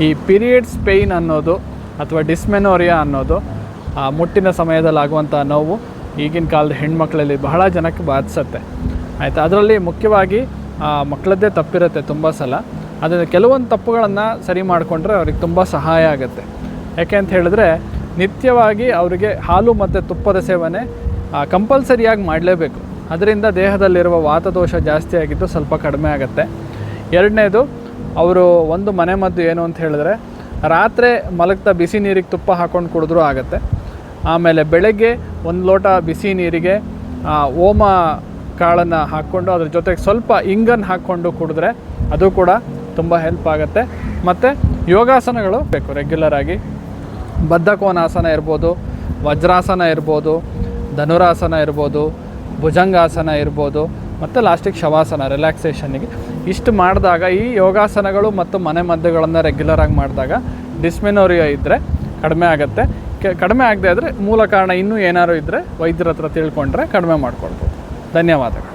ಈ periods pain ಅನ್ನೋದು ಅಥವಾ ಡಿಸ್ಮೆನೋರಿಯಾ ಅನ್ನೋದು ಆ ಮುಟ್ಟಿನ ಸಮಯದಲ್ಲಿ ಆಗುವಂಥ ನೋವು ಈಗಿನ ಕಾಲದ ಹೆಣ್ಮಕ್ಳಲ್ಲಿ ಬಹಳ ಜನಕ್ಕೆ ಬಾಧಿಸುತ್ತೆ. ಆಯಿತಾ? ಅದರಲ್ಲಿ ಮುಖ್ಯವಾಗಿ ಆ, ಮಕ್ಕಳದ್ದೇ ತಪ್ಪಿರುತ್ತೆ ತುಂಬ ಸಲ. ಅದನ್ನು ಕೆಲವೊಂದು ತಪ್ಪುಗಳನ್ನು ಸರಿ ಮಾಡಿಕೊಂಡ್ರೆ ಅವ್ರಿಗೆ ತುಂಬ ಸಹಾಯ ಆಗುತ್ತೆ. ಯಾಕೆ ಅಂತ ಹೇಳಿದ್ರೆ ನಿತ್ಯವಾಗಿ ಅವರಿಗೆ ಹಾಲು ಮತ್ತು ತುಪ್ಪದ ಸೇವನೆ ಕಂಪಲ್ಸರಿಯಾಗಿ ಮಾಡಲೇಬೇಕು. ಅದರಿಂದ ದೇಹದಲ್ಲಿರುವ ವಾತದೋಷ ಜಾಸ್ತಿ ಆಗಿದ್ದು ಸ್ವಲ್ಪ ಕಡಿಮೆ ಆಗುತ್ತೆ. ಎರಡನೇದು ಅವರು ಒಂದು ಮನೆ ಮದ್ದು ಏನು ಅಂತ ಹೇಳಿದ್ರೆ, ರಾತ್ರಿ ಮಲಗ್ತಾ ಬಿಸಿ ನೀರಿಗೆ ತುಪ್ಪ ಹಾಕ್ಕೊಂಡು ಕುಡಿದ್ರೂ ಆಗುತ್ತೆ. ಆಮೇಲೆ ಬೆಳಗ್ಗೆ ಒಂದು ಲೋಟ ಬಿಸಿ ನೀರಿಗೆ ಓಮ ಕಾಳನ್ನು ಹಾಕ್ಕೊಂಡು ಅದ್ರ ಜೊತೆಗೆ ಸ್ವಲ್ಪ ಇಂಗನ್ನು ಹಾಕ್ಕೊಂಡು ಕುಡಿದ್ರೆ ಅದು ಕೂಡ ತುಂಬ ಹೆಲ್ಪ್ ಆಗುತ್ತೆ. ಮತ್ತು ಯೋಗಾಸನಗಳು ಬೇಕು. ರೆಗ್ಯುಲರ್ ಆಗಿ ಬದ್ಧಕೋನಾಸನ ಇರ್ಬೋದು, ವಜ್ರಾಸನ ಇರ್ಬೋದು, ಧನುರಾಸನ ಇರ್ಬೋದು, ಭುಜಂಗಾಸನ ಇರ್ಬೋದು ಮತ್ತು ಲಾಸ್ಟಿಗೆ ಶವಾಸನ, ರಿಲ್ಯಾಕ್ಸೇಷನ್ನಿಗೆ. ಇಷ್ಟು ಮಾಡಿದಾಗ ಈ ಯೋಗಾಸನಗಳು ಮತ್ತು ಮನೆ ಮದ್ದುಗಳನ್ನು ರೆಗ್ಯುಲರಾಗಿ ಮಾಡಿದಾಗ ಡಿಸ್ಮೆನೋರಿಯಾ ಇದ್ದರೆ ಕಡಿಮೆ ಆಗುತ್ತೆ. ಕಡಿಮೆ ಆಗದೆ ಆದರೆ ಮೂಲ ಕಾರಣ ಇನ್ನೂ ಏನಾದ್ರು ಇದ್ದರೆ ವೈದ್ಯರ ಹತ್ರ ತಿಳ್ಕೊಂಡ್ರೆ ಕಡಿಮೆ ಮಾಡ್ಕೊಳ್ಬೋದು. ಧನ್ಯವಾದಗಳು.